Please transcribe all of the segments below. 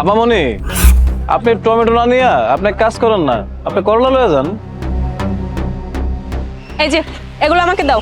আপামনি আপনি টমেটো না নিয়ে আপনি কাজ করেন না, আপনি করলা লয়ে যান। এই যে, এগুলো আমাকে দাও।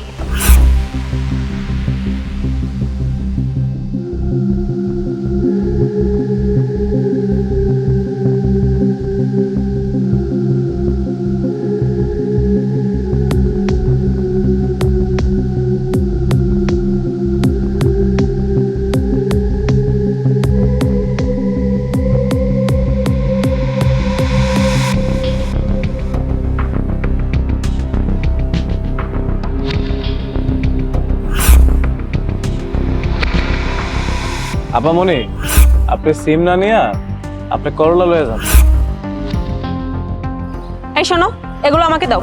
আপামনি আপনি সিম না নিয়ে আপনি করলা লয়ে যান। এই শোনো এগুলো আমাকে দাও।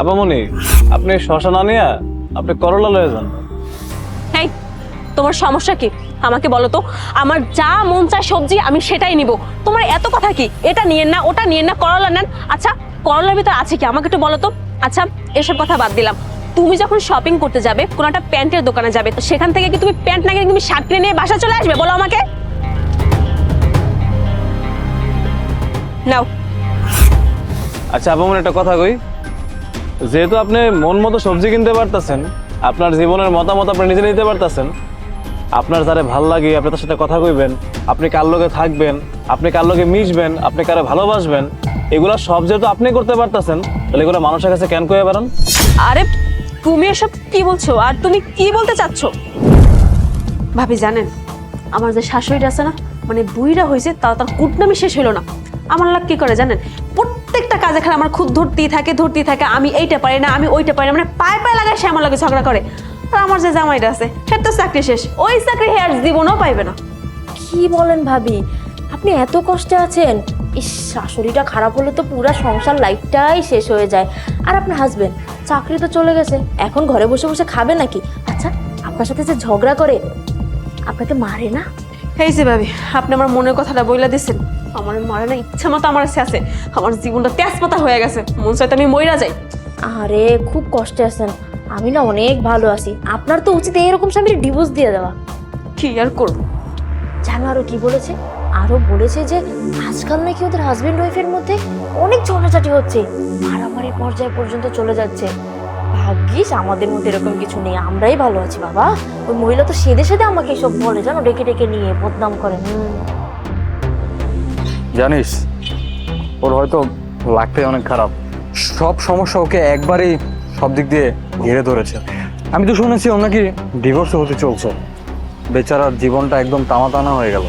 আপামনি আপনি শশা না নিয়ে আপনি করলা লয়ে যান। তোমার সমস্যা কি? আমাকে বলো তো, আমার যা মন চায় সবজি আমি সেটাই নিব। তোমার এত কথা কি? এটা নিয়েন না, ওটা নিয়েন না, করলা নেন। আচ্ছা করলার ভিতর আছে কি? আমাকে একটু বলো তো। আচ্ছা এসব কথা বাদ দিলাম। তুমি যখন শপিং করতে যাবে, কোনো একটা প্যান্টের দোকানে যাবে, তো সেখান থেকে কি তুমি প্যান্ট না তুমি শার্ট কিনে নিয়ে বাসা চলে আসবে? বলো আমাকে। নাও। আচ্ছা আপামনি একটা কথা কই। যেহেতু আপনি মন মতো সবজি কিনতে পারতেছেন, আপনার জীবনের মতামত আপনি নিজে নিতে পারতেছেন আপনার যারা ভালো লাগে, আপনি তার সাথে কথা কইবেন, আপনি কার লোকে থাকবেন, আপনি কার লোকে মিশবেন, আপনি কারে ভালোবাসবেন, এগুলো সব যেহেতু আপনি করতে পারতেছেন, তাহলে এগুলো মানুষের কাছে কেন কয়ে বেড়ান? আরে, তুমি এসব কি বলছো? আর তুমি কি বলতে চাচ্ছো? ভাবি, জানেন, আমার যে শাশুড়িটা আছে না মানে বুড়িটা হয়েছে তাও তার কুটনামি শেষ হলো না। আমার লাভ কি করে জানেন? প্রত্যেকটা কাজ এখানে আমার খুদ ধরতেই থাকে ধরতেই থাকে, আমি এইটা পারি না, আমি ওইটা পারি না মানে পায়ে পায়ে লাগায় সে আমার লাগে ঝগড়া করে। আর আমার যে জামাইটা আছে সে তো চাকরি শেষ। ওই চাকরি হেয়ার জীবনও পাইবে না। কি বলেন ভাবি? আপনি এত কষ্টে আছেন। ইস শাশুড়িটা খারাপ হলে তো পুরা সংসার লাইফটাই শেষ হয়ে যায়। আর আপনার হাজবেন্ড চাকরি তো চলে গেছে। এখন ঘরে বসে বসে খাবে নাকি? আচ্ছা আপনার সাথে যে ঝগড়া করে আপনাকে মারে না? এই যে ভাবি আপনি আমার মনের কথাটা বইলা দিচ্ছেন আমার মারে না ইচ্ছা মতো আমার আছে। আমার জীবনটা তেজ তেজপাতা হয়ে গেছে। মন চাইতে আমি মইরা যাই। আরে খুব কষ্টে আছেন। আমি না অনেক ভালো আছি। আপনার তো উচিত এরকম স্বামীর ডিভোর্স দিয়ে দেওয়া। কি আর করব? জানো আরও কি বলেছে? আরও বলেছে যে আজকাল নাকি ওদের হাজবেন্ড ওয়াইফের মধ্যে অনেক ঝগড়াঝাটি হচ্ছে। মারামারি পর্যায়ে পর্যন্ত চলে যাচ্ছে। ভাগ্যিস আমাদের মধ্যে এরকম কিছু নেই। আমরাই ভালো আছি বাবা। ওই মহিলা তো সেদে সেদে আমাকে এসব বলে জানো? ডেকে ডেকে নিয়ে বদনাম করে। জানিস ওর হয়তো লাগতে অনেক খারাপ। সব সমস্যা ওকে একবারেই সব দিক দিয়ে ঘিরে ধরেছে। আমি তো শুনেছি ওর নাকি ডিভোর্স হতে চলছে। বেচারার জীবনটা একদম টানা টানা হয়ে গেল।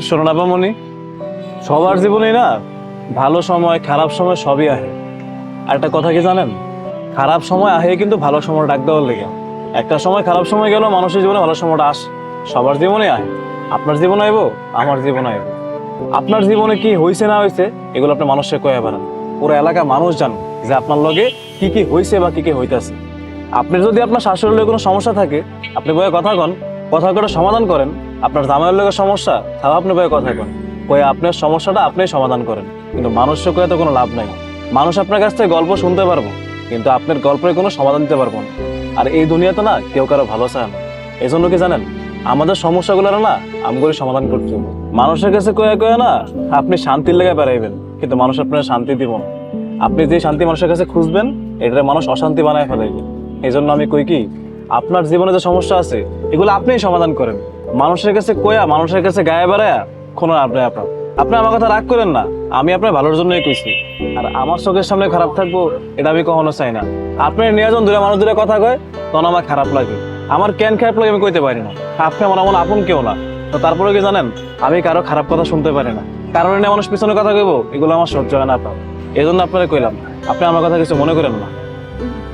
শোনো আপামনি সবার জীবনে না ভালো সময়, খারাপ সময় সবই আহে। আর একটা কথা কি জানেন? খারাপ সময় আহে কিন্তু ভালো সময় ডাক দেওয়ার লেগে। একটা সময় খারাপ সময় গেল মানুষের জীবনে ভালো সময়টা আসে। সবার জীবনে আহে। আপনার জীবনে আইব, আমার জীবনে আইব। আপনার জীবনে কি হয়েছে না হয়েছে এগুলো আপনি মানুষকে কয়ে বেড়ান। পুরো এলাকা মানুষ জানে যে আপনার লগে কি কি হয়েছে বা কি কি হইতেছে। আপনি যদি আপনার শাশুড়ির লগে কোনো সমস্যা থাকে, আপনি বয়ে কথা কন, কথা করে সমাধান করেন। আপনার জামাইয়ের লগে সমস্যা, তাও আপনি বয়ে কথা কন। কয়ে আপনার সমস্যাটা আপনি সমাধান করেন। কিন্তু মানুষকে কয়ে তো কোনো লাভ নাই। মানুষ আপনার কাছ থেকে গল্প শুনতে পারব, কিন্তু আপনার গল্পের কোনো সমাধান দিতে পারব না। আর এই দুনিয়াতে না কেউ কারও ভালো চায় না। এই জন্য কি জানেন? আমাদের সমস্যাগুলোর না আমগুলি সমাধান করতে হবে। মানুষের কাছে কয়ে কয়ে না আপনি শান্তির লেগে বেড়াইবেন, কিন্তু মানুষ আপনার শান্তি দিব না। আপনি যে শান্তি মানুষের কাছে খুঁজবেন এটা মানুষ অশান্তি বানায় ফেলাইবে। এই জন্য আমি কই কি, আপনার জীবনে যে সমস্যা আছে, এগুলো আপনিই সমাধান করেন। মানুষের কাছে কয়া, মানুষের কাছে গায়ে বেড়ায়া, কোনো আপনি আপনার। আপনি আমার কথা রাগ করেন না, আমি আপনার ভালোর জন্যই কইছি। আর আমার চোখের সামনে খারাপ থাকব, এটা আমি কখনো চাই না। আপনি নিয়ে যখন দূরে মানুষ দূরে কথা কয়, তখন আমার খারাপ লাগে। আমার কেন খারাপ লাগে আমি কইতে পারি না। আপনি আমার এমন আপন কেউ না। তো তারপরে কি জানেন? আমি কারও খারাপ কথা শুনতে পারি না। কারণ নিয়ে মানুষ পিছনে কথা কইবো এগুলো আমার সহ্য হয় না আপনার। এই জন্য আপনারা কইলাম আপনি আমার কথা কিছু মনে করেন না।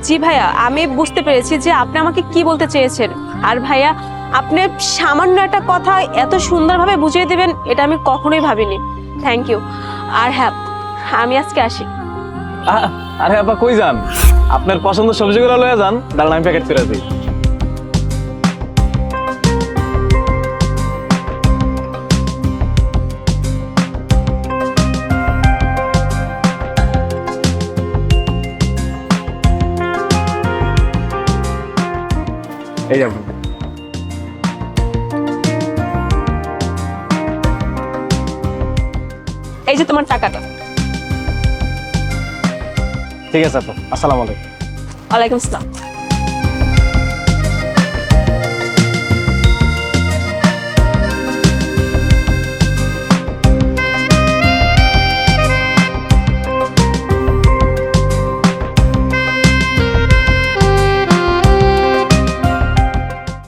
জি ভাইয়া আমি বুঝতে পেরেছি যে আপনি আমাকে কি বলতে চেয়েছেন। আর ভাইয়া আপনি সামান্য একটা কথা এত সুন্দরভাবে বুঝিয়ে দেবেন এটা আমি কখনোই ভাবিনি। থ্যাংক ইউ আর হ্যাঁ আমি আজকে আসি। আরে আপা কই যান? আপনার পছন্দ সবজিগুলো লয়ে যান দাঁড়ান আমি প্যাকেট ফিরে দিই। এই আপু এই যে তোমার টাকাটা। ঠিক আছে আপু আসসালামু আলাইকুম। ওয়ালাইকুম আসসালাম।